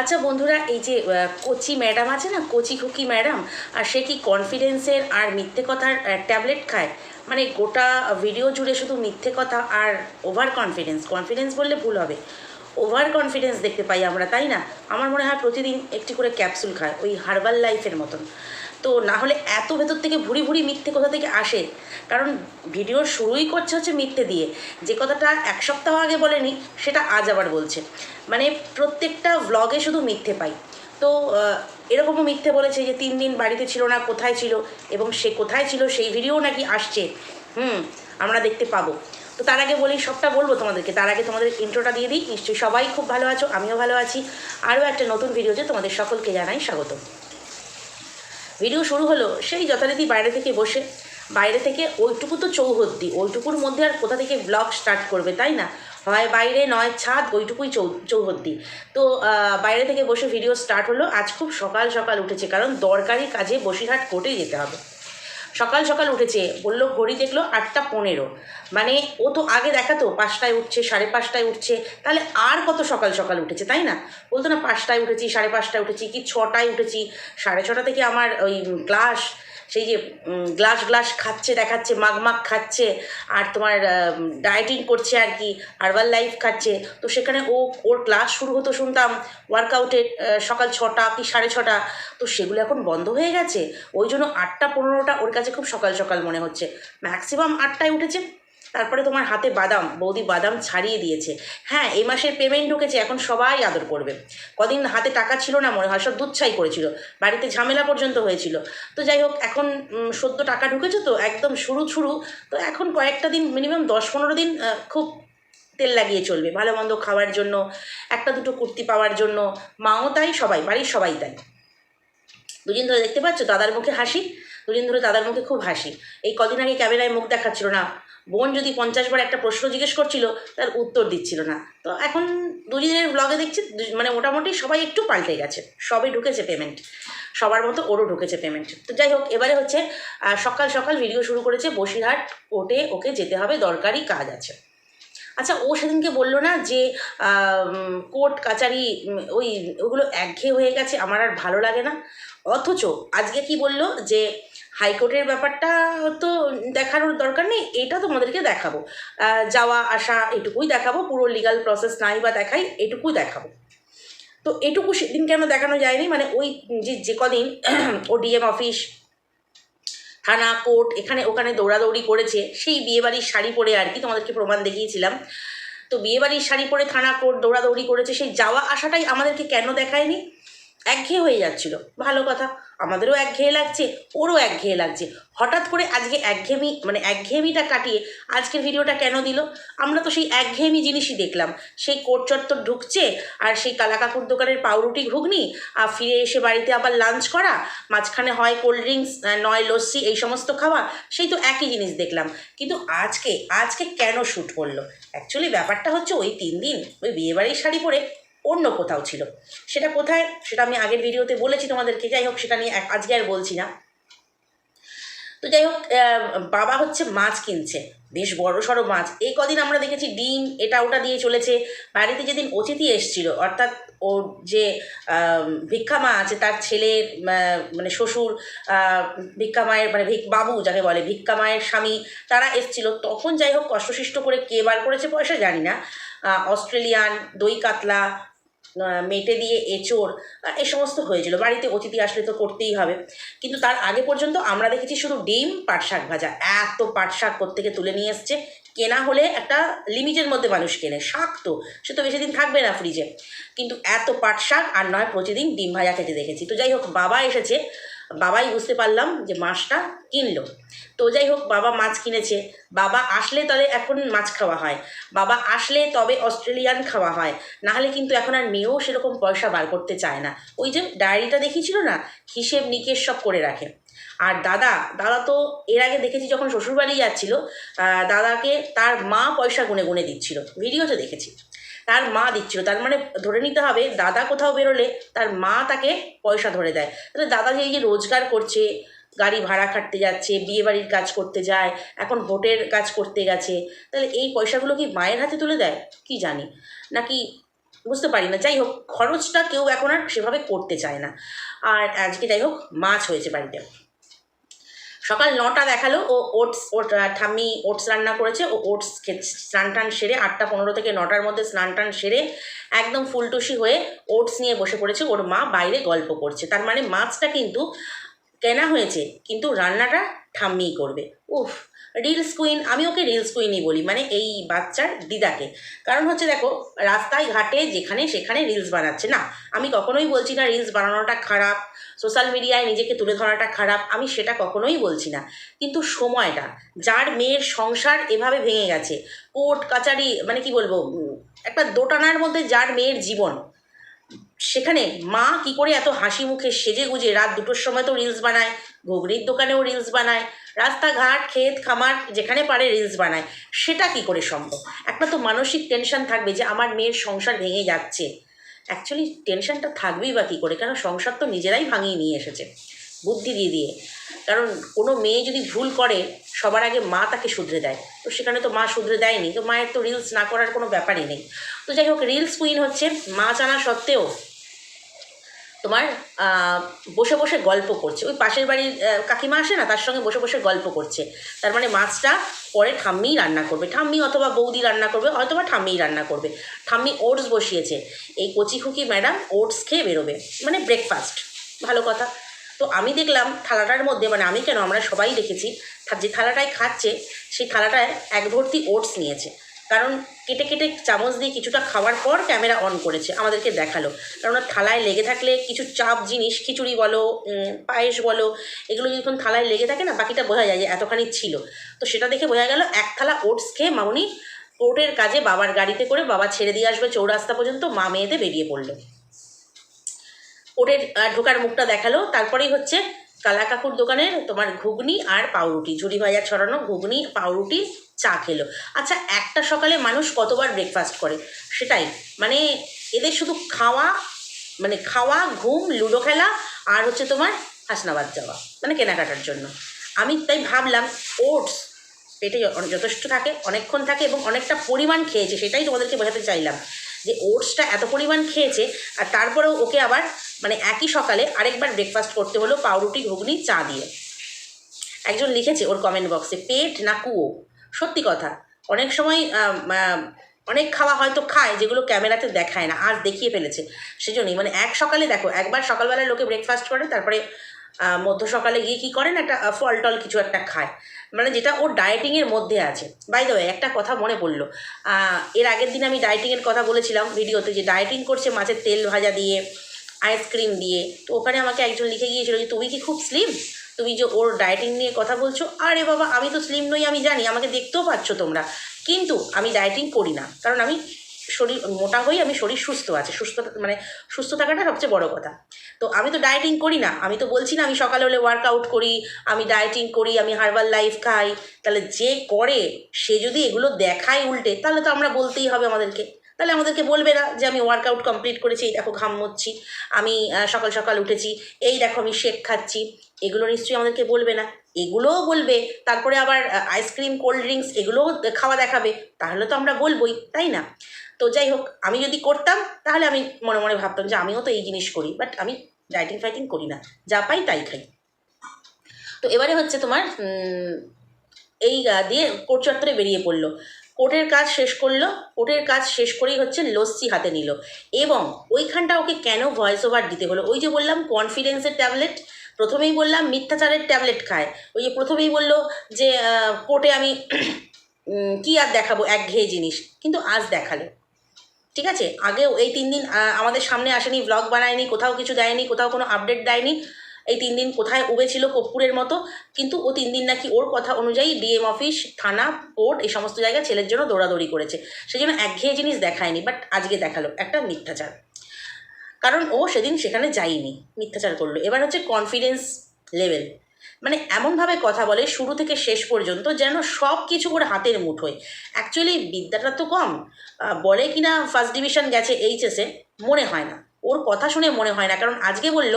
আচ্ছা বন্ধুরা, এই যে কচি ম্যাডাম আছে না, কোচি খুকি ম্যাডাম, আর সে কি কনফিডেন্সের আর মিথ্যে কথার ট্যাবলেট খায়? মানে গোটা ভিডিও জুড়ে শুধু মিথ্যে কথা আর ওভার কনফিডেন্স কনফিডেন্স বললে ভুল হবে। ওভার কনফিডেন্স দেখতে পাই আমরা, তাই না? আমার মনে হয় প্রতিদিন একটি করে ক্যাপসুল খায়, ওই হার্বাল লাইফের মতন। তো না হলে এত ভেতর থেকে ভুড়ি ভুড়ি মিথ্যে কোথা থেকে আসে? কারণ ভিডিও শুরুই করছে হচ্ছে মিথ্যে দিয়ে। যে কথাটা এক সপ্তাহ আগে বলেনি, সেটা আজ আবার বলছে। মানে প্রত্যেকটা ভ্লগে শুধু মিথ্যে পাই। তো এরকমও মিথ্যে বলেছে যে তিন দিন বাড়িতে ছিল না, কোথায় ছিল? এবং সে কোথায় ছিল? সেই ভিডিও নাকি আসছে। হুম, আমরা দেখতে পাবো। তো তার আগে বলি, সবটা বলব তোমাদেরকে। তার আগে তোমাদের ইন্ট্রোটা দিয়ে দিই। নিশ্চয়ই সবাই খুব ভালো আছো, আমিও ভালো আছি। আরও একটা নতুন ভিডিওতে তোমাদের সকলকে জানাই স্বাগত ভিডিও শুরু হলো, সেই যথারীতি বাইরে থেকে বসে। বাইরে থেকে ওইটুকু তো চৌহদ্দি, ওইটুকুর মধ্যে আর কোথা থেকে ব্লগ স্টার্ট করবে, তাই না? হয় বাইরে, নয় ছাদ, ওইটুকুই চৌ, চৌহদ্দি। তো বাইরে থেকে বসে ভিডিও স্টার্ট হলো। আজ খুব সকাল সকাল উঠেছে, কারণ দরকারি কাজে বসিরহাট কোর্টে যেতে হবে। সকাল সকাল উঠেছে। বলল, ঘড়ি দেখল আটটা পনেরো। মানে ও তো আগে দেখাতো, পাঁচটায় উঠছে, সাড়ে পাঁচটায় উঠছে। তাহলে আর কত সকাল সকাল উঠেছে, তাই না? বলতো, না, পাঁচটায় উঠেছি, সাড়ে পাঁচটায় উঠেছি, কি ছটায় উঠেছি? সাড়ে ছটা থেকে আমার ওই ক্লাস সেই যে গ্লাস গ্লাস খাচ্ছে, দেখাচ্ছে মাগ মাগ খাচ্ছে, আর তোমার ডায়েটিং করছে আর কি হার্বাল লাইফ খাচ্ছে। তো সেখানে ও, ওর ক্লাস শুরু হতো শুনতাম ওয়ার্কআউটের সকাল ছটা কি সাড়ে ছটা। তো সেগুলো এখন বন্ধ হয়ে গেছে। ওই জন্য আটটা পনেরোটা ওর কাছে খুব সকাল সকাল মনে হচ্ছে। ম্যাক্সিমাম আটটায় উঠেছে। তারপরে তোমার হাতে বাদাম, বৌদি বাদাম ছাড়িয়ে দিয়েছে। হ্যাঁ এই মাসের পেমেন্ট ঢুকেছে, এখন সবাই আদর করবে। কদিন হাতে টাকা ছিল না মনে হয়, সব দুচ্ছাই করেছিল। বাড়িতে ঝামেলা পর্যন্ত হয়েছিল। তো যাই হোক, এখন সদ্য টাকা ঢুকেছে তো, একদম শুরু শুরু। তো এখন কয়েকটা দিন মিনিমাম দশ পনেরো দিন খুব তেল লাগিয়ে চলবে। ভালো মন্দ খাওয়ার জন্য, একটা দুটো কুর্তি পাওয়ার জন্য। মাও তাই, সবাই, বাড়ির সবাই তাই। দুদিন ধরে দেখতে পাচ্ছ, দাদার মুখে হাসি, দুদিন ধরে দাদার মুখে খুব হাসি। এই কদিন আগে ক্যামেরায় মুখ দেখাচ্ছিল না বোন যদি পঞ্চাশ বার একটা প্রশ্ন জিজ্ঞেস করছিল, তার উত্তর দিচ্ছিল না। তো এখন দুদিনের ব্লগে দেখছি মানে মোটামুটি সবাই একটু পাল্টে গেছে। সবে ঢুকেছে পেমেন্ট সবার মতো ওরও ঢুকেছে পেমেন্ট তো যাই হোক, এবারে হচ্ছে সকাল সকাল ভিডিও শুরু করেছে বসিরহাট কোর্টে ওকে যেতে হবে, দরকারি কাজ আছে। আচ্ছা ও সেদিনকে বলল না যে কোর্ট কাচারি ওই, ওগুলো একঘেয়ে হয়ে গেছে, আমার আর ভালো লাগে না। অথচ আজকে কি বলল যে হাইকোর্টের ব্যাপারটা তো দেখানোর দরকার নেই, এটা তোমাদেরকে দেখাবো। যাওয়া, আসা, এটুকুই দেখাবো, পুরো লিগাল প্রসেস নাই বা দেখাই, এটুকুই দেখাবো। তো এটুকু সেদিন কেন দেখানো যায়নি মানে ওই যে যে কদিন ও ডিএম অফিস থানা কোর্ট এখানে, ওখানে দৌড়াদৌড়ি করেছে, সেই বিয়েবাড়ির শাড়ি পরে আর কি তোমাদেরকে প্রমাণ দেখিয়েছিলাম। তো বিয়েবাড়ির শাড়ি পরে থানা কোর্ট দৌড়াদৌড়ি করেছে, সেই যাওয়া, আসাটাই আমাদেরকে কেন দেখায়নি? একঘেয়ে হয়ে যাচ্ছিল, ভালো কথা। আমাদেরও একঘেয়ে লাগছে, ওরও একঘেয়ে লাগছে। হঠাৎ করে আজকে একঘেয়েমি মানে একঘেয়েমিটা কাটিয়ে আজকের ভিডিওটা কেন দিল? আমরা তো সেই একঘেয়েমি জিনিসই দেখলাম। সেই কোট চত্বর ঢুকছে আর সেই কালাকাকুর দোকানের পাউরুটি ঘুগনি আর ফিরে এসে বাড়িতে আবার লাঞ্চ করা, মাঝখানে হয় কোল্ড ড্রিঙ্কস নয় লস্যি, এই সমস্ত খাওয়া সেই তো একই জিনিস দেখলাম। কিন্তু আজকে আজকে কেন শ্যুট করল? অ্যাকচুয়ালি ব্যাপারটা হচ্ছে ওই তিন দিন, ওই বিয়েবাড়ির শাড়ি পরে অন্য কোথাও ছিল। সেটা কোথায়? সেটা আমি আগের ভিডিওতে বলেছি তোমাদেরকে। যাই হোক সেটা নিয়ে আজকে আর বলছি না। তো যাই হোক বাবা হচ্ছে মাছ কিনছে। বেশ বড় সড়ো মাছ। এই কদিন আমরা দেখেছি ডিম এটা ওটা দিয়ে চলেছে। বাড়িতে যেদিন অতিথি এসছিল অর্থাৎ ওর যে ভিক্ষা মা আছে তার আহ, মানে শ্বশুর ভিক্ষা মায়ের মানে ভিক বাবু যাকে বলে ভিক্ষা মায়ের স্বামী তারা এসছিল। তখন যাই হোক কষ্টশিষ্ট করে কে বার করেছে পয়সা জানি না। অস্ট্রেলিয়ান দই কাতলা মেটে দিয়ে এঁচোড় এ সমস্ত হয়েছিল। বাড়িতে অতিথি আসলে তো করতেই হবে। কিন্তু তার আগে পর্যন্ত আমরা দেখেছি শুধু ডিম পাট শাক ভাজা। এত পাট শাক কোত্থেকে তুলে নিয়ে এসছে। কেনা হলে একটা লিমিটের মধ্যে মানুষ কেনে। শাক তো, সে তো বেশি দিন থাকবে না ফ্রিজে কিন্তু এত পাট শাক আর নয়, প্রতিদিন ডিম ভাজা খেতে দেখেছি। তো যাই হোক, বাবা এসেছে। বাবাই বুঝতে পারলাম যে মাছটা কিনলো। তো যাই হোক, বাবা মাছ কিনেছে। বাবা আসলে তবে এখন মাছ খাওয়া হয়। বাবা আসলে তবে অস্ট্রেলিয়ান খাওয়া হয়। নাহলে কিন্তু এখন আর মেয়েও সেরকম পয়সা বার করতে চায় না। ওই যে ডায়েরিটা দেখিয়েছিল না? হিসেব নিকেশ সব করে রাখে। আর দাদা দাদা তো এর আগে দেখেছি যখন শ্বশুরবাড়ি যাচ্ছিল দাদাকে তার মা পয়সা গুনে গুনে দিচ্ছিল। ভিডিওতে দেখেছি। তার মা দিচ্ছিল। তার মানে ধরে নিতে হবে, দাদা কোথাও বেরোলে তার মা তাকে পয়সা ধরে দেয়। তাহলে দাদা যে এই যে রোজগার করছে, গাড়ি ভাড়া খাটতে যাচ্ছে বিয়ে বাড়ির কাজ করতে যায়, এখন ভোটের কাজ করতে গেছে, তাহলে এই পয়সাগুলো কি মায়ের হাতে তুলে দেয়? কি জানি। নাকি বুঝতে পারি না। যাই হোক, খরচটা কেউ এখন আর সেভাবে করতে চায় না। আর আজকে যাই হোক, মাছ হয়েছে বাড়িতে। সকাল নটা দেখাল, ও ওটস ওট ঠাম্মি ওটস রান্না করেছে, ও ওটস স্নান টান সেরে আটটা পনেরো থেকে নটার মধ্যে স্নান টান সেরে একদম ফুলটুসি হয়ে ওটস নিয়ে বসে পড়েছে। ওর মা বাইরে গল্প করছে। তার মানে মাছটা কিন্তু কেনা হয়েছে, কিন্তু রান্নাটা ঠাম্মিই করবে। উফ রিলস কুইন আমি ওকে রিলস কুইনই বলি মানে এই বাচ্চার দিদাকে। কারণ হচ্ছে দেখো, রাস্তায় ঘাটে যেখানে সেখানে রিলস বানাচ্ছে। না, আমি কখনোই বলছি না রিলস বানানোটা খারাপ সোশ্যাল মিডিয়ায় নিজেকে তুলে ধরাটা খারাপ, আমি সেটা কখনোই বলছি না। কিন্তু সময়টা, যার মেয়ের সংসার এভাবে ভেঙে গেছে কোর্ট কাচারি মানে কি বলব একটা দোটানার মধ্যে যার মেয়ের জীবন সেখানে মা কি করে এত হাসি মুখে সেজে গুজে রাত দুটোর সময় তো রিলস বানায়, ঘুগনির দোকানেও রিলস বানায়, রাস্তাঘাট, ক্ষেত, খামার, যেখানে পারে রিলস বানায়, সেটা কি করে সম্ভব? একটা তো মানসিক টেনশন থাকবে যে আমার মেয়ের সংসার ভেঙে যাচ্ছে। অ্যাকচুয়ালি টেনশনটা থাকবেই বা কী করে? কারণ সংসার তো নিজেরাই ভাঙিয়ে নিয়ে এসেছে, বুদ্ধি দিয়ে দিয়ে। কারণ কোনো মেয়ে যদি ভুল করে, সবার আগে মা তাকে শুধরে দেয়। তো সেখানে তো মা শুধরে দেয়নি, তো মায়ের তো রিলস না করার কোনো ব্যাপারই নেই। তো যাই হোক রিলস কুইন হচ্ছে মাছ আনা সত্ত্বেও তোমার বসে বসে গল্প করছে। ওই পাশের বাড়ির কাকিমা আসে না, তার সঙ্গে বসে বসে গল্প করছে। তার মানে মাছটা পরে ঠাম্মিই রান্না করবে। ঠাম্মি অথবা বৌদি রান্না করবে অথবা ঠাম্মিই রান্না করবে। ঠাম্মি ওটস বসিয়েছে। এই কচি খুকি ম্যাডাম ওটস খেয়ে বেরোবে। মানে ব্রেকফাস্ট ভালো কথা। তো আমি দেখলাম থালাটার মধ্যে মানে আমি কেন, আমরা সবাই দেখেছি যে থালাটায় খাচ্ছে, সেই থালাটায় এক ভর্তি ওটস নিয়েছে। কারণ কেটে কেটে চামচ দিয়ে কিছুটা খাওয়ার পর ক্যামেরা অন করেছে, আমাদেরকে দেখাল। কারণ থালায় লেগে থাকলে কিছু চাপ জিনিস, খিচুড়ি বলো পায়েস বলো, এগুলো যখন থালায় লেগে থাকে না, বাকিটা বোঝা যায় যে এতখানি ছিল। তো সেটা দেখে বোঝা গেল, এক থালা ওটস খেয়ে মামুনি কোর্টের কাজে বাবার গাড়িতে করে বাবা ছেড়ে দিয়ে আসবে চৌরাস্তা পর্যন্ত, মা মেয়েতে বেরিয়ে পড়ল। কোর্টের ঢোকার মুখটা দেখাল। তারপরেই হচ্ছে কালা কাকুর দোকানের তোমার ঘুগনি আর পাউরুটি, ঝুড়ি ভাজা ছড়ানো ঘুগনি, পাউরুটি, চা খেলো। আচ্ছা একটা সকালে মানুষ কতবার ব্রেকফাস্ট করে? সেটাই। মানে এদের শুধু খাওয়া মানে খাওয়া, ঘুম, লুডো খেলা আর হচ্ছে তোমার হাসনাবাদ যাওয়া মানে কেনাকাটার জন্য। আমি তাই ভাবলাম, ওটস, পেটে যথেষ্ট থাকে, অনেকক্ষণ থাকে এবং অনেকটা পরিমাণ খেয়েছে, সেটাই তোমাদেরকে বোঝাতে চাইলাম। যে ওটসটা এত পরিমাণ খেয়েছে, আর তারপরেও ওকে আবার মানে একই সকালে আরেকবার ব্রেকফাস্ট করতে হলো পাউরুটি, ঘুগনি, চা দিয়ে। একজন লিখেছে ওর কমেন্ট বক্সে পেট না কুয়ো? সত্যি কথা। অনেক সময় অনেক খাওয়া হয়তো খায়, যেগুলো ক্যামেরাতে দেখায় না আজ দেখিয়ে ফেলেছে। সেজন্যই মানে এক সকালে দেখো, একবার সকালবেলায় লোকে ব্রেকফাস্ট করে, তারপরে মধ্য সকালে গিয়ে কী করেন? একটা ফল টল কিছু একটা খায়। মানে যেটা ওর ডায়েটিংয়ের মধ্যে আছে। বাই দ্য একটা কথা মনে পড়ল। এর আগের দিন আমি ডায়েটিংয়ের কথা বলেছিলাম ভিডিওতে যে ডায়েটিং করছে মাছের তেল ভাজা দিয়ে আইসক্রিম দিয়ে। তো ওখানে আমাকে একজন লিখে গিয়েছিল যে, তুমি কি খুব স্লিম তুমি যে ওর ডায়েটিং নিয়ে কথা বলছো? আরে বাবা, আমি তো স্লিম নই, আমি জানি। আমাকে দেখতেও পাচ্ছ তোমরা। কিন্তু আমি ডায়েটিং করি না। কারণ আমি শরীর, মোটা হই আমি শরীর সুস্থ আছে। সুস্থ মানে সুস্থ থাকাটা সবচেয়ে বড় কথা। তো আমি তো ডায়েটিং করি না। আমি তো বলছি না আমি সকালে হলে ওয়ার্কআউট করি, আমি ডায়েটিং করি, আমি হার্বাল লাইফ খাই। তাহলে যে করে, সে যদি এগুলো দেখায় উল্টে, তাহলে তো আমরা বলতেই হবে আমাদেরকে। তাহলে আমাদেরকে বলবে না যে আমি ওয়ার্কআউট কমপ্লিট করেছি, এই দেখো ঘাম মুচ্ছি আমি সকাল সকাল উঠেছি, এই দেখো আমি শেক খাচ্ছি। এগুলো নিশ্চয়ই আমাদেরকে বলবে না। এগুলোও বলবে, তারপরে আবার আইসক্রিম কোল্ড ড্রিঙ্কস এগুলোও খাওয়া দেখাবে। তাহলে তো আমরা বলবোই, তাই না? তো যাই হোক, আমি যদি করতাম, তাহলে আমি মনে মনে ভাবতাম যে আমিও তো এই জিনিস করি বাট আমি ডাইটিং ফাইটিং করি না। যা পাই তাই খাই। তো এবারে হচ্ছে তোমার এই দিয়ে কোর্ট চত্বরে বেরিয়ে পড়ল। কোর্টের কাজ শেষ করল, কোর্টের কাজ শেষ করেই হচ্ছে লস্যি হাতে নিল। এবং ওইখানটা ওকে কেন ভয়েস ওভার দিতে হলো? ওই যে বললাম কনফিডেন্সের ট্যাবলেট প্রথমেই বললাম মিথ্যাচারের ট্যাবলেট খায়। ওই যে প্রথমেই বলল যে কোর্টে আমি কি আর দেখাবো? একঘেয়ে জিনিস। কিন্তু আজ দেখাল। ঠিক আছে? আগেও এই তিন দিন আমাদের সামনে আসেনি ব্লগ বানায়নি, কোথাও কিছু দেয়নি, কোথাও কোনো আপডেট দেয়নি। এই তিন দিন কোথায় উবে ছিল কর্পূরের মতো, কিন্তু ও তিন দিন নাকি ওর কথা অনুযায়ী ডিএম অফিস থানা কোর্ট এই সমস্ত জায়গায় ছেলের জন্য দৌড়াদৌড়ি করেছে। সেই জন্য একঘেয়ে জিনিস দেখায়নি বাট আজকে দেখাল, একটা মিথ্যাচার। কারণ ও সেদিন সেখানে যায়নি, মিথ্যাচার করল। এবার হচ্ছে কনফিডেন্স লেভেল মানে এমনভাবে কথা বলে শুরু থেকে শেষ পর্যন্ত যেন সব কিছু করে হাতের মুঠোয়। অ্যাকচুয়ালি বিদ্যাটা তো কম। বলে কিনা ফার্স্ট ডিভিশন গেছে এইচএসে মনে হয় না। ওর কথা শুনে মনে হয় না, কারণ আজকে বলল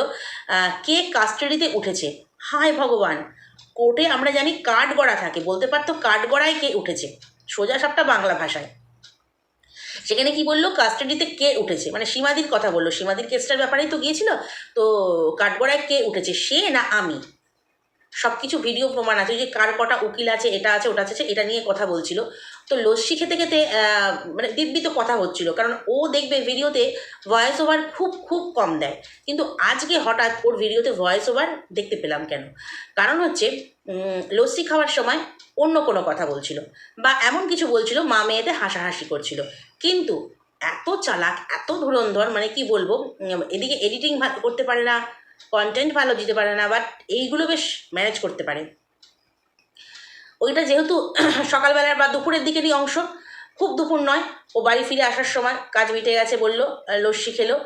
কে কাস্টাডিতে উঠেছে? হায় ভগবান! কোর্টে আমরা জানি কাঠ গড়া থাকে। বলতে পারতো কাঠ গড়ায় কে উঠেছে? সোজা সাপটা বাংলা ভাষায়। সেখানে কি বলল কাস্টাডিতে কে উঠেছে? মানে সীমাদির কথা বলল। সীমাদির কেসটার ব্যাপারেই তো গিয়েছিল। তো কাঠগড়ায় কে উঠেছে? সে না আমি? সব কিছু ভিডিও প্রমাণ আছে যে কার কটা উকিল আছে, এটা আছে, ওটা আছে, এটা নিয়ে কথা বলছিল। তো লস্যি খেতে খেতে মানে দিব্যি তো কথা হচ্ছিল, কারণ ও দেখবে ভিডিওতে ভয়েস ওভার খুব খুব কম দেয়। কিন্তু আজকে হঠাৎ ওর ভিডিওতে ভয়েস ওভার দেখতে পেলাম কেন? কারণ হচ্ছে লস্যি খাওয়ার সময় অন্য কোনো কথা বলছিল বা এমন কিছু বলছিল, মা মেয়েতে হাসাহাসি করছিল। কিন্তু এত চালাক, এত ধুরন্ধর মানে কি বলব এদিকে এডিটিং করতে পারে না কন্টেন্ট ভালো দিতে পারে না বাট এইগুলো বেশ ম্যানেজ করতে পারে। ওইটা যেহেতু সকালবেলার বা দুপুরের দিকেরই অংশ, খুব দুপুর নয়, ও বাড়ি ফিরে আসার সময় কাজ মিটে গেছে বলল লস্যি খেলো।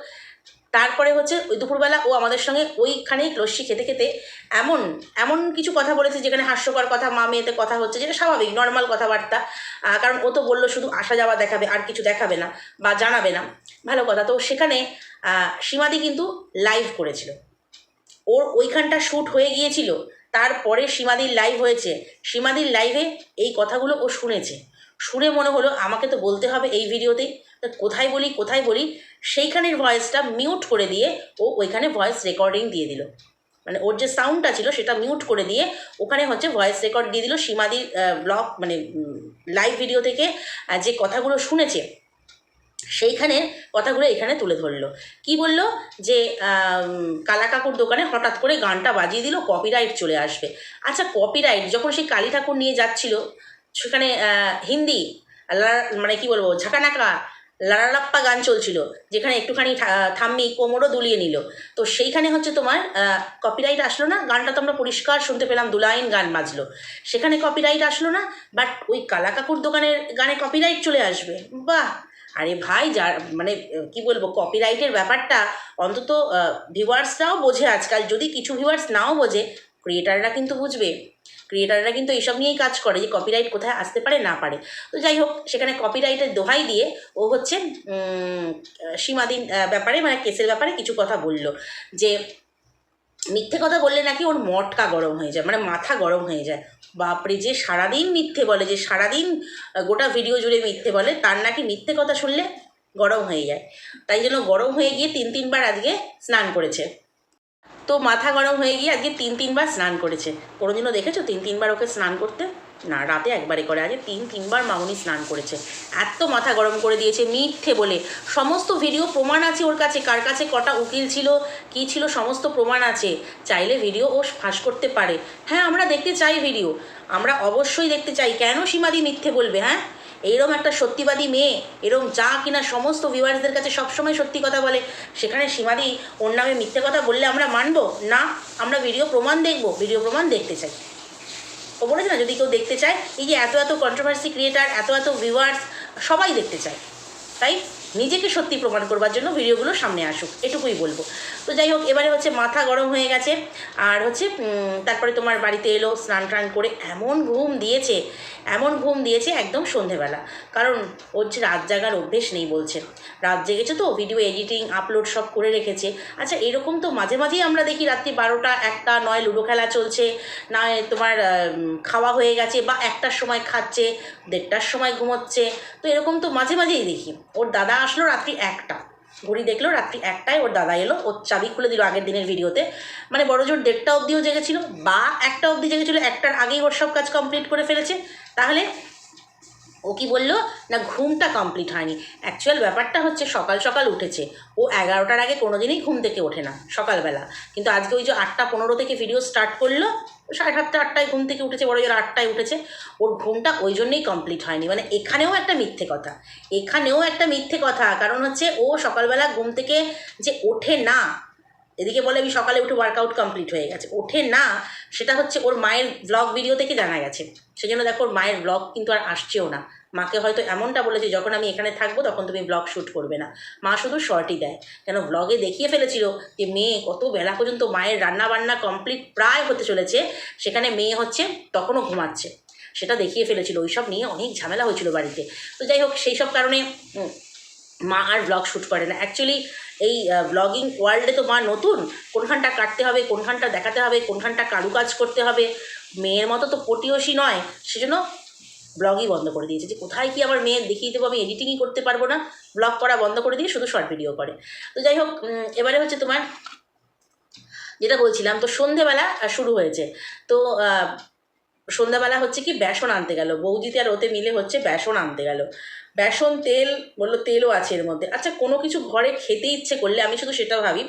তারপরে হচ্ছে ওই দুপুরবেলা ও আমাদের সঙ্গে ওইখানে লস্যি খেতে খেতে এমন এমন কিছু কথা বলেছে যেখানে হাস্যকর কথা, মা মেয়েতে কথা হচ্ছে, যেটা স্বাভাবিক নর্মাল কথাবার্তা। কারণ ও তো বলল শুধু আসা যাওয়া দেখাবে, আর কিছু দেখাবে না বা জানাবে না। ভালো কথা, তো সেখানে সীমাদি কিন্তু লাইভ করেছিল। ওর ওইখানটা শ্যুট হয়ে গিয়েছিল, তারপরে সীমাদির লাইভ হয়েছে। সীমাদির লাইভে এই কথাগুলো ও শুনেছে। শুনে মনে হলো, আমাকে তো বলতে হবে এই ভিডিওতেই তা কোথায় বলি কোথায় বলি? সেইখানের ভয়েসটা মিউট করে দিয়ে ও ওইখানে ভয়েস রেকর্ডিং দিয়ে দিল। মানে ওর যে সাউন্ডটা ছিল, সেটা মিউট করে দিয়ে ওখানে হচ্ছে ভয়েস রেকর্ড দিয়ে দিল সীমাদির ব্লগ মানে লাইভ ভিডিও থেকে যে কথাগুলো শুনেছে। সেইখানে কথাগুলো এখানে তুলে ধরলো। কি বলল? যে কালা কাকুর দোকানে হঠাৎ করে গানটা বাজিয়ে দিল কপিরাইট চলে আসবে। আচ্ছা কপিরাইট যখন সেই কালী ঠাকুর নিয়ে যাচ্ছিল, সেখানে হিন্দি মানে কি বলব, ঝাঁকানাকা লারালাপ্পা গান চলছিল, যেখানে একটুখানি থাম্মি কোমরও দুলিয়ে নিল। তো সেইখানে হচ্ছে তোমার কপিরাইট আসলো না, গানটা তো আমরা পরিষ্কার শুনতে পেলাম দুলাইন গান বাজলো। সেখানে কপিরাইট আসলো না বাট ওই কালা কাকুর দোকানের গানে কপিরাইট চলে আসবে। বাহ! আরে ভাই, যার মানে কি বলব কপিরাইটের ব্যাপারটা অন্তত ভিউয়ার্সরাও বোঝে আজকাল। যদি কিছু ভিউয়ার্স নাও বোঝে ক্রিয়েটাররা কিন্তু বুঝবে। ক্রিয়েটাররা কিন্তু এইসব নিয়েই কাজ করে যে কপিরাইট কোথায় আসতে পারে, না পারে। তো যাই হোক, সেখানে কপিরাইটের দোহাই দিয়ে ও হচ্ছে সীমাদিন ব্যাপারে মানে কেসের ব্যাপারে কিছু কথা বলল। যে মিথ্যে কথা বললে নাকি ওর মটকা গরম হয়ে যায় মানে মাথা গরম হয়ে যায়। বাপরে, যে সারাদিন মিথ্যে বলে, যে সারাদিন গোটা ভিডিও জুড়ে মিথ্যে বলে, তার নাকি মিথ্যে কথা শুনলে গরম হয়ে যায়। তাই জন্য গরম হয়ে গিয়ে তিন, তিনবার আজকে স্নান করেছে। তো মাথা গরম হয়ে গিয়ে আজকে তিন, তিনবার স্নান করেছে। কোনোদিনও দেখেছ তিন, তিনবার ওকে স্নান করতে? না, রাতে একবারে করে। আজকে তিন, তিনবার মামুনি স্নান করেছে। এত মাথা গরম করে দিয়েছে মিথ্যে বলে। সমস্ত ভিডিও প্রমাণ আছে ওর কাছে। কার কাছে কটা উকিল ছিল, কী ছিল, সমস্ত প্রমাণ আছে। চাইলে ভিডিও ও ফাঁস করতে পারে। হ্যাঁ আমরা দেখতে চাই ভিডিও। আমরা অবশ্যই দেখতে চাই। কেন সীমাদি মিথ্যে বলবে হ্যাঁ? এইরকম একটা সত্যিবাদী মেয়ে, এরকম যা কিনা সমস্ত ভিউয়ার্সদের কাছে সবসময় সত্যি কথা বলে। সেখানে সীমাদি ওর নামে মিথ্যে কথা বললে আমরা মানব? না, আমরা ভিডিও প্রমাণ দেখব ভিডিও প্রমাণ দেখতে চাই। ও বলেছে না, যদি কেউ দেখতে চায়, এই যে এত এত কন্ট্রোভার্সি ক্রিয়েটার এত এত ভিউয়ার্স সবাই দেখতে চায়। তাই? নিজেকে সত্যি প্রমাণ করবার জন্য ভিডিওগুলো সামনে আসুক, এটুকুই বলব। তো যাই হোক, এবারে হচ্ছে মাথা গরম হয়ে গেছে, আর হচ্ছে তারপরে তোমার বাড়িতে এলো, স্নান টান করে এমন ঘুম দিয়েছে, এমন ঘুম দিয়েছে একদম সন্ধেবেলা। কারণ ওর যে রাত জাগার অভ্যেস নেই বলছে। রাত জেগেছে তো ভিডিও এডিটিং আপলোড সব করে রেখেছে। আচ্ছা এরকম তো মাঝে মাঝেই আমরা দেখি রাত্রি বারোটা, একটা, নয়, লুডো খেলা চলছে, নয়, তোমার খাওয়া হয়ে গেছে বা একটার সময় খাচ্ছে, দেড়টার সময় ঘুমোচ্ছে। তো এরকম তো মাঝে মাঝেই দেখি। ওর দাদা আসলো রাত্রি একটা। ঘড়ি দেখল রাত্রি একটায় ওর দাদা এলো, ওর চাবি খুলে দিল আগের দিনের ভিডিওতে। মানে বড় জোর দেড়টা অবধিও জেগেছিল, বা একটা অবধি জেগেছিল, একটার আগেই ওর সব কাজ কমপ্লিট করে ফেলেছে। তাহলে ও কি বলল? না, ঘুমটা কমপ্লিট হয়নি। অ্যাকচুয়াল ব্যাপারটা হচ্ছে সকাল সকাল উঠেছে। ও এগারোটার আগে কোনো দিনই ঘুম থেকে ওঠে না, সকালবেলা। কিন্তু আজকে ওই যে আটটা পনেরো থেকে ভিডিও স্টার্ট করল, সাড়ে সাতটা, আটটায় ঘুম থেকে উঠেছে, বড় জোর আটটায় উঠেছে। ওর ঘুমটা ওই জন্যেই কমপ্লিট হয়নি। মানে এখানেও একটা মিথ্যে কথা। এখানেও একটা মিথ্যে কথা। কারণ হচ্ছে ও সকালবেলা ঘুম থেকে যে ওঠে না এদিকে বলে আমি সকালে উঠে ওয়ার্কআউট কমপ্লিট হয়ে গেছে। ওঠে না, সেটা হচ্ছে ওর মায়ের ব্লগ ভিডিও থেকে জানা গেছে। সেজন্য দেখো ওর মায়ের ব্লগ কিন্তু আর আসছেও না। মাকে হয়তো এমনটা বলেছে, যখন আমি এখানে থাকব তখন তুমি ব্লগ শ্যুট করবে না। মা শুধু শর্টই দেয়। কেন ব্লগে দেখিয়ে ফেলেছিল যে মেয়ে কত বেলা পর্যন্ত মায়ের রান্না বান্না কমপ্লিট প্রায় হতে চলেছে, সেখানে মেয়ে হচ্ছে তখনও ঘুমাচ্ছে। সেটা দেখিয়ে ফেলেছিল। ওইসব নিয়ে অনেক ঝামেলা হয়েছিল বাড়িতে। তো যাই হোক, সেই সব কারণে মা আর ব্লগ শ্যুট করে না। অ্যাকচুয়ালি এই ব্লগিং ওয়ার্ল্ডে তো মা নতুন। কোনখানটা কাটতে হবে, কোনখানটা দেখাতে হবে, কোনখানটা কারুকাজ করতে হবে। মেয়ের মতো তো পটিয়সী নয়। সেজন্য ব্লগই বন্ধ করে দিয়েছে। যে কোথায় কি আমার মেয়ে দেখিয়ে দেবো, আমি এডিটিংই করতে পারব না। ব্লগ করা বন্ধ করে দিয়ে শুধু শর্ট ভিডিও করে। তো যাই হোক এবারে হচ্ছে তোমার যেটা বলছিলাম, তো সন্ধেবেলা শুরু হয়েছে। তো সন্ধ্যাবেলা হচ্ছে কি, বেসন আনতে গেল। বৌদিতে আর ওতে মিলে হচ্ছে বেসন আনতে গেল। বেসন তেল, বলল তেলও আছে এর মধ্যে। আচ্ছা কোনো কিছু ঘরে খেতে ইচ্ছে করলে আমি শুধু সেটা ভাবি,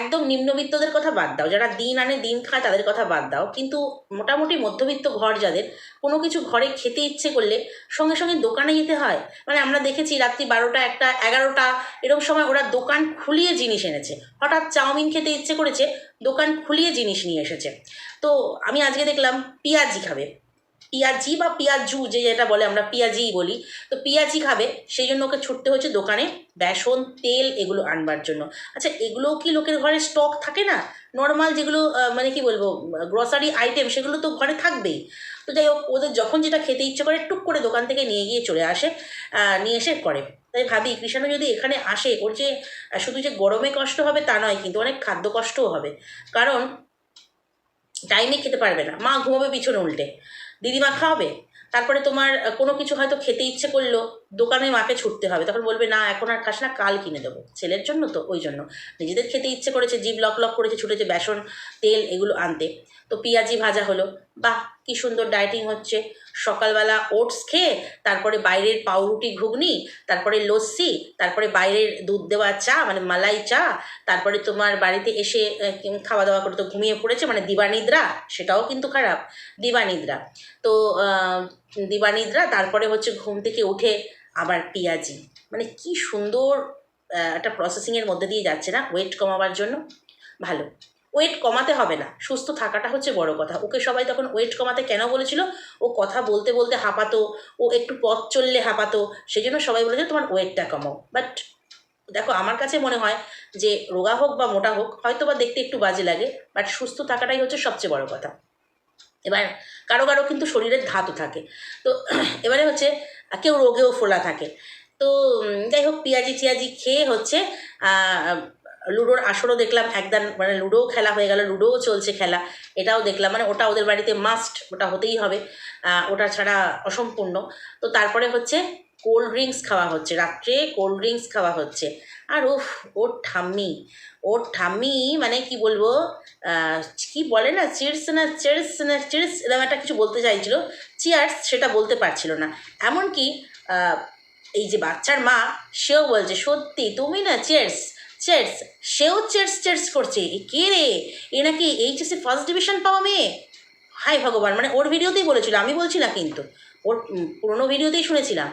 একদম নিম্নবিত্তদের কথা বাদ দাও। যারা দিন আনে দিন খায় তাদের কথা বাদ দাও। কিন্তু মোটামুটি মধ্যবিত্ত ঘর যাদের, কোনো কিছু ঘরে খেতে ইচ্ছে করলে সঙ্গে সঙ্গে দোকানে যেতে হয়। মানে আমরা দেখেছি রাত্রি বারোটা, একটা এগারোটা এরকম সময় ওরা দোকান খুলিয়ে জিনিস এনেছে। হঠাৎ চাউমিন খেতে ইচ্ছে করেছে, দোকান খুলিয়ে জিনিস নিয়ে এসেছে। তো আমি আজকে দেখলাম পিঁয়াজি খাবে। পিঁয়াজি বা পিঁয়াজু যে যেটা বলে আমরা পিঁয়াজিই বলি, তো পিঁয়াজি খাবে, সেই জন্য ওকে ছুটতে হচ্ছে দোকানে বেসন, তেল এগুলো আনবার জন্য। আচ্ছা এগুলোও কি লোকের ঘরে স্টক থাকে না? নর্মাল যেগুলো মানে কি বলব গ্রসারি আইটেম সেগুলো তো ঘরে থাকবেই। তো যাই হোক, ওদের যখন যেটা খেতে ইচ্ছে করে, টুক করে দোকান থেকে নিয়ে গিয়ে চলে আসে নিয়ে এসে করে। তাই ভাবি কৃষাণু যদি এখানে আসে, ওর যে শুধু যে গরমে কষ্ট হবে তা নয়, কিন্তু অনেক খাদ্য কষ্টও হবে। কারণ টাইমে খেতে পারবে না। মা ঘুমাবে পিছনে উল্টে। দিদিমা খাওয়াবে তারপরে তোমার কোনো কিছু হয়তো খেতে ইচ্ছে করল, দোকানে মাকে ছুটতে হবে, তখন বলবে, না, এখন আর খাস না, কাল কিনে দেবো। ছেলের জন্য তো, ওই জন্য। নিজেদের খেতে ইচ্ছে করেছে, জিভ লক লক করেছে, ছুটেছে বেসন, তেল, এগুলো আনতে। তো পেঁয়াজি ভাজা হলো। বাহ, কি সুন্দর ডায়েটিং হচ্ছে। সকালবেলা ওটস খেয়ে, তারপরে বাইরের পাউরুটি ঘুগনি, তারপরে লস্যি, তারপরে বাইরের দুধ দেওয়া চা মানে মালাই চা, তারপরে তোমার বাড়িতে এসে খাওয়া দাওয়া করে তো ঘুমিয়ে পড়েছে মানে দিবানিদ্রা, সেটাও কিন্তু খারাপ। দিবানিদ্রা। তো দিবানিদ্রা, তারপরে হচ্ছে ঘুম থেকে উঠে আবার পেঁয়াজি। মানে কি সুন্দর একটা প্রসেসিংয়ের মধ্যে দিয়ে যাচ্ছে না? ওয়েট কমাবার জন্য। ভালো। ওয়েট কমাতে হবে না। সুস্থ থাকাটা হচ্ছে বড় কথা। ওকে সবাই তখন ওয়েট কমাতে কেন বলেছিল? ও কথা বলতে বলতে হাঁপাতো, ও একটু পথ চললে হাঁপাতো সেই জন্য সবাই বলেছে তোমার ওয়েটটা কমাও। বাট দেখো, আমার কাছে মনে হয় যে রোগা হোক বা মোটা হোক হয়তো বা দেখতে একটু বাজে লাগে বাট সুস্থ থাকাটাই হচ্ছে সবচেয়ে বড় কথা। এবার কারও কারও কিন্তু শরীরের ধাতু থাকে। তো এবারে হচ্ছে কেউ রোগেও ফোলা থাকে। তো যাই হোক, পেঁয়াজি টিয়াজি খেয়ে হচ্ছে লুডোর আসরও দেখলাম একদান মানে লুডোও খেলা হয়ে গেল, লুডোও চলছে খেলা, এটাও দেখলাম মানে ওটা ওদের বাড়িতে মাস্ট ওটা হতেই হবে ওটা ছাড়া অসম্পূর্ণ। তো তারপরে হচ্ছে কোল্ড ড্রিঙ্কস খাওয়া হচ্ছে, রাত্রে কোল্ড ড্রিঙ্কস খাওয়া হচ্ছে। আর উফ, ওর ঠাম্মি ওর ঠাম্মি মানে কি বলব কি বলে না চিয়ার্স না চিয়ার্স না চিয়ার্স এরকম একটা কিছু বলতে চাইছিল চিয়ার্স সেটা বলতে পারছিল না। এমনকি এই যে বাচ্চার মা, সেও বলছে, সত্যি, তুমি না চেয়ার্স চেয়ার্স সেও চেয়ার্স চেয়ার্স করছে। কে রে? এ নাকি এইচএসে ফার্স্ট ডিভিশন পাওয়া মেয়ে? হাই ভগবান মানে ওর ভিডিওতেই বলেছিল, আমি বলছি না কিন্তু। ওর পুরোনো ভিডিওতেই শুনেছিলাম।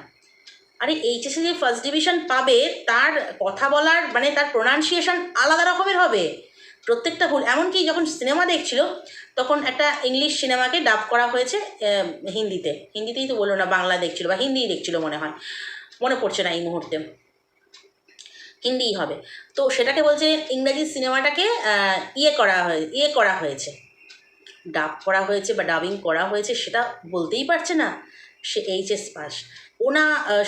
আরে এইচএসে যে ফার্স্ট ডিভিশন পাবে, তার কথা বলার মানে তার প্রোনাউন্সিয়েশন আলাদা রকমের হবে। প্রত্যেকটা ভুল, এমনকি যখন সিনেমা দেখছিল, তখন একটা ইংলিশ সিনেমাকে ডাব করা হয়েছে হিন্দিতে। হিন্দিতেই তো বলল না, বাংলা দেখছিল, বা হিন্দিই দেখছিল মনে হয়। মনে পড়ছে না এই মুহূর্তে। হিন্দিই হবে। তো সেটাকে বলছে ইংরাজি সিনেমাটাকে ইয়ে করা হয়ে ইয়ে করা হয়েছে। ডাব করা হয়েছে বা ডাবিং করা হয়েছে সেটা বলতেই পারছে না সে এইচএস পাস। ওনা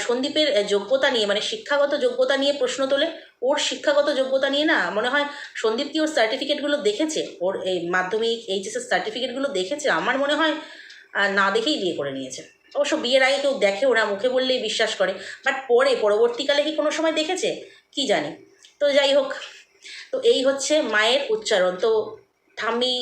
সন্দীপের যোগ্যতা নিয়ে মানে শিক্ষাগত যোগ্যতা নিয়ে প্রশ্ন তোলে। ওর শিক্ষাগত যোগ্যতা নিয়ে না, মনে হয় সন্দীপ কি ওর সার্টিফিকেটগুলো দেখেছে? ওর এই মাধ্যমিক এইচএসের সার্টিফিকেটগুলো দেখেছে? আমার মনে হয় না দেখেই বিয়ে করে নিয়েছে। অবশ্য বিয়ের আগে কেউ দেখে, ওরা মুখে বললেই বিশ্বাস করে। বাট পরে, পরবর্তীকালে কি কোনো সময় দেখেছে? কি জানি। তো যাই হোক, তো এই হচ্ছে মায়ের উচ্চারণ। তো ঠাম্মি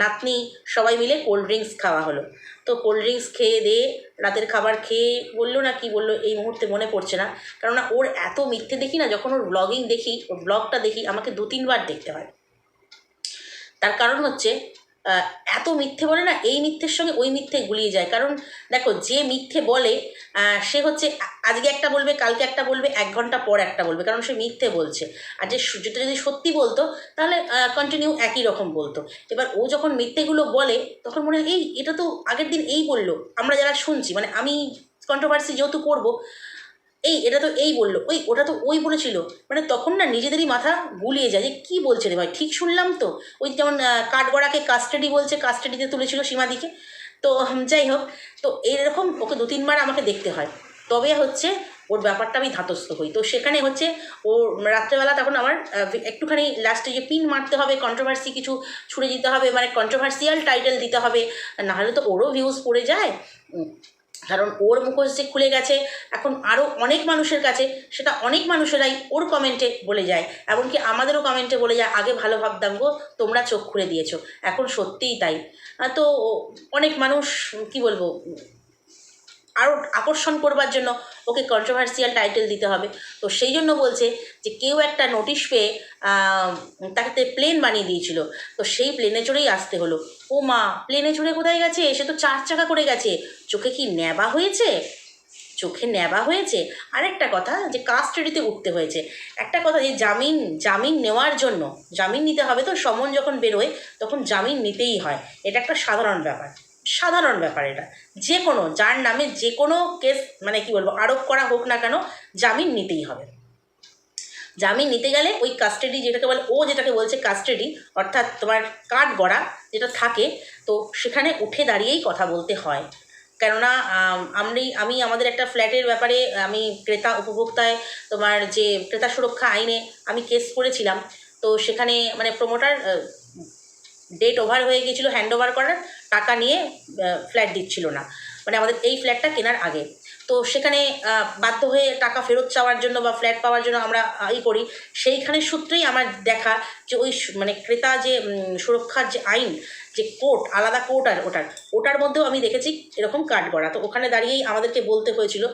নাতনি সবাই মিলে কোল্ড ড্রিঙ্কস খাওয়া হলো। তো কোল্ড ড্রিঙ্কস খেয়ে দিয়ে রাতের খাবার খেয়ে বলল না কি বলল, এই মুহূর্তে মনে পড়ছে না। কেননা ওর এত মিথ্যে দেখি না, যখন ওর ব্লগিং দেখি, ওর ব্লগটা দেখি, আমাকে দু তিনবার দেখতে হয়। তার কারণ হচ্ছে এত মিথ্যে বলে না, এই মিথ্যের সঙ্গে ওই মিথ্যে গুলিয়ে যায়। কারণ দেখো, যে মিথ্যে বলে সে হচ্ছে, আজকে একটা বলবে, কালকে একটা বলবে, এক ঘণ্টা পর একটা বলবে, কারণ সে মিথ্যে বলছে। আর যে যেটা যদি সত্যি বলতো, তাহলে কন্টিনিউ একই রকম বলতো। এবার ও যখন মিথ্যেগুলো বলে, তখন মনে হয়, এই, এটা তো আগের দিন এই বলল। আমরা যারা শুনছি মানে আমি কন্ট্রোভার্সি যেহেতু করব এই, এটা তো এই বলল। ওই, ওটা তো ওই বলেছিল। মানে তখন না নিজেদেরই মাথা গুলিয়ে যায় যে কী বলছে রে ভাই? ঠিক শুনলাম তো। ওই যেমন কাঠগড়াকে কাস্টাডি বলছে কাস্টাডিতে তুলেছিল সীমাদিকে। তো যাই হোক। তো এরকম ওকে দু তিনবার আমাকে দেখতে হয়। তবে হচ্ছে ওর ব্যাপারটা আমি ধাতস্থ হই। তো সেখানে হচ্ছে ও রাত্রেবেলা তখন আমার একটুখানি লাস্টে যে পিন মারতে হবে কন্ট্রোভার্সি কিছু ছুড়ে দিতে হবে মানে কন্ট্রোভার্সিয়াল টাইটেল দিতে হবে, নাহলে তো ওরও ভিউজ পড়ে যায়। কারণ ওর মুখোশ যে খুলে গেছে, এখন আরও অনেক মানুষের কাছে সেটা অনেক মানুষেরাই ওর কমেন্টে বলে যায়। এমনকি আমাদেরও কমেন্টে বলে যায়, আগে ভালো ভাবতাম গো, তোমরা চোখ খুলে দিয়েছ। এখন সত্যিই তাই। তো অনেক মানুষ, কি বলব আরও আকর্ষণ করবার জন্য ওকে কন্ট্রোভার্সিয়াল টাইটেল দিতে হবে। তো সেই জন্য বলছে যে কেউ একটা নোটিশ পেয়ে তাকে প্লেন বানিয়ে দিয়েছিল। তো সেই প্লেনে চড়েই আসতে হলো। ও মা প্লেনে চড়ে কোথায় গেছে? সে তো চার চাকা করে গেছে। চোখে কি নেবা হয়েছে? চোখে নেবা হয়েছে? আরেকটা কথা যে কাস্টাডিতে উঠতে হয়েছে। একটা কথা যে জামিন জামিন নেওয়ার জন্য, জামিন নিতে হবে তো, সমন যখন বেরোয়, তখন জামিন নিতেই হয়। এটা একটা সাধারণ ব্যাপার। সাধারণ ব্যাপার এটা। যে কোনো যার নামে যে কোনো কেস মানে কি বলব, আরোপ করা হোক না কেন, জামিন নিতেই হবে। জামিন নিতে গেলে ওই কাস্টাডি যেটাকে বলে, ও যেটাকে বলছে কাস্টাডি অর্থাৎ তোমার কাঠ গড়া যেটা থাকে, তো সেখানে উঠে দাঁড়িয়েই কথা বলতে হয়। কেননা, আমি আমি আমাদের একটা ফ্ল্যাটের ব্যাপারে, আমি ক্রেতা উপভোক্তায় তোমার যে ক্রেতা সুরক্ষা আইনে আমি কেস করেছিলাম, তো সেখানে মানে প্রমোটার ডেট ওভার হয়ে গিয়েছিল হ্যান্ড ওভার করার টাকা নিয়ে ফ্ল্যাট দিচ্ছিল না। মানে আমাদের এই ফ্ল্যাটটা কেনার আগে। তো সেখানে বাধ্য হয়ে টাকা ফেরত চাওয়ার জন্য বা ফ্ল্যাট পাওয়ার জন্য আমরা ই করি। সেইখানে সূত্রেই আমার দেখা যে ওই মানে ক্রেতা যে সুরক্ষার যে আইন, যে কোর্ট, আলাদা কোর্ট আর ওটার ওটার মধ্যেও আমি দেখেছি এরকম কাঠ গড়া তো ওখানে দাঁড়িয়েই আমাদেরকে বলতে হয়েছিল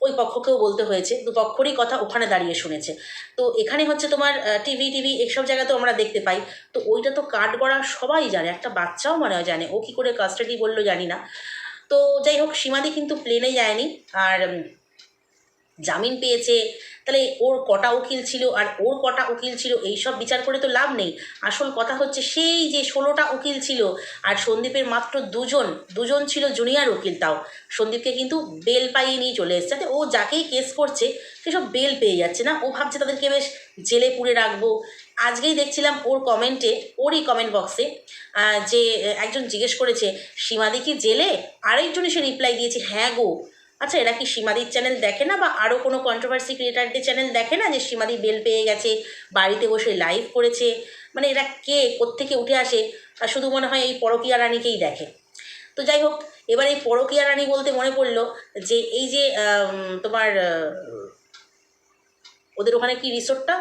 ওই পক্ষকেও বলতে হয়েছে। দুপক্ষরই কথা ওখানে দাঁড়িয়ে শুনেছে। তো এখানে হচ্ছে তোমার টিভি টিভি এইসব জায়গাতেও আমরা দেখতে পাই। তো ওইটা তো কাঠ গড়া সবাই জানে, একটা বাচ্চাও মনে হয় জানে। ও কী করে কাস্টাডি বলল জানি না। তো যাই হোক, সীমাদি কিন্তু প্লেনে যায়নি। আর জামিন পেয়েছে। তাহলে ওর কটা উকিল ছিল আর ওর কটা উকিল ছিল এই সব বিচার করে তো লাভ নেই। আসল কথা হচ্ছে সেই যে ষোলোটা উকিল ছিল আর সন্দীপের মাত্র দুজন দুজন ছিল জুনিয়র উকিল তাও। সন্দীপকে কিন্তু বেল পাইয়ে নিয়ে চলে এসছে। যাতে ও যাকেই কেস করছে সেসব বেল পেয়ে যাচ্ছে না। ও ভাবছে তাদেরকে বেশ জেলে পুরে রাখব। আজকেই দেখছিলাম ওর কমেন্টে, ওরই কমেন্ট বক্সে যে একজন জিজ্ঞেস করেছে, সীমাদি কি জেলে? আরেকজন এসে রিপ্লাই দিয়েছে হ্যাঁ গো। আচ্ছা এরা কি সীমাদির চ্যানেল দেখে না বা আরও কোনো কন্ট্রোভার্সি ক্রিয়েটারদের চ্যানেল দেখে না যে সীমাদি বেল পেয়ে গেছে, বাড়িতে বসে লাইভ করেছে? মানে এরা কে, কোত্থেকে উঠে আসে? আর শুধু মনে হয় এই পরকীয়া রানীকেই দেখে। তো যাই হোক, এবার এই পরকীয়া রানী বলতে মনে পড়ল যে এই যে তোমার ওদের ওখানে কি রিসোর্টটা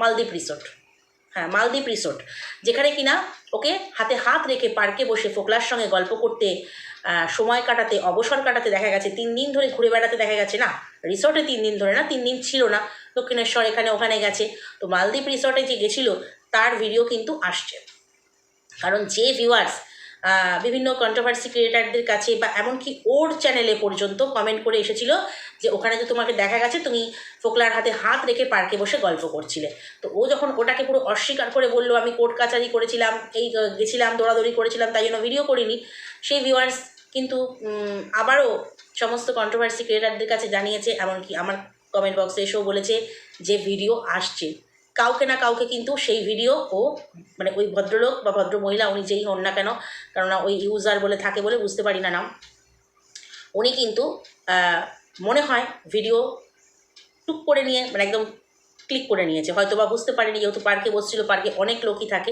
মালদ্বীপ রিসোর্ট হ্যাঁ মালদ্বীপ রিসোর্ট যেখানে কিনা ওকে হাতে হাত রেখে পার্কে বসে ফোকলার সঙ্গে গল্প করতে সময় কাটাতে, অবসর কাটাতে দেখা গেছে। তিন দিন ধরে ঘুরে বেড়াতে দেখা গেছে না? রিসোর্টে তিন দিন ধরে না? তিন দিন ছিল না। দক্ষিণেশ্বর এখানে ওখানে গেছে। তো মালদ্বীপ রিসোর্টে যে গেছিল, তার ভিডিও কিন্তু আসছে। কারণ যে ভিউয়ার্স বিভিন্ন কন্ট্রোভার্সি ক্রিয়েটারদের কাছে বা এমনকি ওর চ্যানেলে পর্যন্ত কমেন্ট করে এসেছিল যে ওখানে তো তোমাকে দেখা গেছে, তুমি ফোকলার হাতে হাত রেখে পার্কে বসে গল্প করছিলে। তো ও যখন ওটাকে পুরো অস্বীকার করে বলল, আমি কোর্ট কাচারি করেছিলাম, এই গেছিলাম, দৌড়াদৌড়ি করেছিলাম, তাই জন্য ভিডিও করিনি। সেই ভিউয়ার্স কিন্তু আবারও সমস্ত কন্ট্রোভার্সি ক্রিয়েটারদের কাছে জানিয়েছে, এমনকি আমার কমেন্ট বক্সে এসেও বলেছে যে ভিডিও আসছে। কাউকে না কাউকে কিন্তু সেই ভিডিও ও মানে ওই ভদ্রলোক বা ভদ্র মহিলা উনি যেই হন না কেন, কেননা ওই ইউজার বলে থাকে বলে বুঝতে পারি না নাম, উনি কিন্তু মনে হয় ভিডিও টুক করে নিয়ে মানে একদম ক্লিক করে নিয়েছে। হয়তো বা বুঝতে পারেনি, যেহেতু পার্কে বসছিল পার্কে অনেক লোকই থাকে,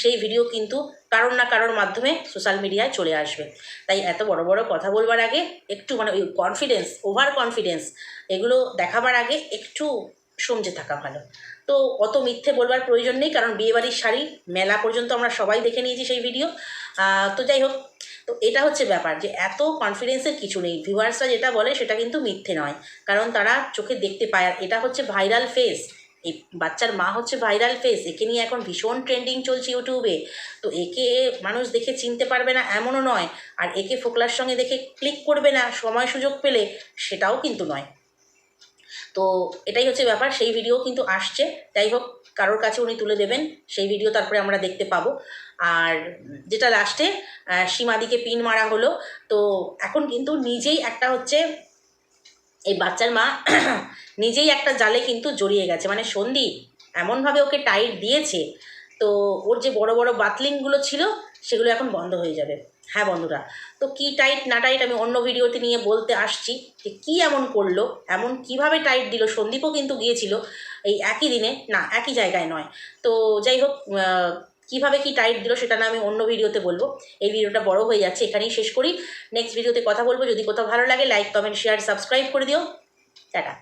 সেই ভিডিও কিন্তু কারোর না কারোর মাধ্যমে সোশ্যাল মিডিয়ায় চলে আসবে। তাই এত বড় বড় কথা বলবার আগে, একটু মানে ওই কনফিডেন্স ওভার কনফিডেন্স এগুলো দেখাবার আগে একটু সমঝে থাকা ভালো। তো অত মিথ্যে বলবার প্রয়োজন নেই, কারণ বিয়েবাড়ির শাড়ি মেলা পর্যন্ত আমরা সবাই দেখে নিয়েছি সেই ভিডিও। তো যাই হোক, তো এটা হচ্ছে ব্যাপার যে এত কনফিডেন্সের কিছু নেই। ভিউয়ার্সরা যেটা বলে সেটা কিন্তু মিথ্যে নয়। কারণ তারা চোখে দেখতে পায় আর এটা হচ্ছে ভাইরাল ফেস এই বাচ্চার মা হচ্ছে ভাইরাল ফেস একে নিয়ে এখন ভীষণ ট্রেন্ডিং চলছে ইউটিউবে তো একে মানুষ দেখে চিনতে পারবে না, এমনও নয়। আর একে ফোকলার সঙ্গে দেখে ক্লিক করবে না, সময় সুযোগ পেলে সেটাও কিন্তু নয়। তো এটাই হচ্ছে ব্যাপার, সেই ভিডিও কিন্তু আসছে। যাই হোক, কারোর কাছে উনি তুলে দেবেন, সেই ভিডিও তারপরে আমরা দেখতে পাবো। আর যেটা লাস্টে সীমাদিকে পিন মারা হলো। তো এখন কিন্তু নিজেই একটা হচ্ছে, এই বাচ্চার মা নিজেই একটা জালে কিন্তু জড়িয়ে গেছে। মানে সন্ধি এমনভাবে ওকে টাইট দিয়েছে, তো ওর যে বড় বড় বাতলিংগুলো ছিল, সেগুলো এখন বন্ধ হয়ে যাবে। হ্যাঁ বন্ধুরা, তো কি টাইট না টাইট আমি অন্য ভিডিওতে নিয়ে বলতে আসছি যে কি এমন করল, এমন কীভাবে টাইট দিল, সন্দীপও কিন্তু গিয়েছিল এই একই দিনে, না একই জায়গায় নয়। তো যাই হোক কীভাবে কি টাইট দিল সেটা না আমি অন্য ভিডিওতে বলব। এই ভিডিওটা বড় হয়ে যাচ্ছে, এখানেই শেষ করি। নেক্সট ভিডিওতে কথা বলব। যদি কোথাও ভালো লাগে লাইক কমেন্ট শেয়ার সাবস্ক্রাইব করে দিও। টাটা।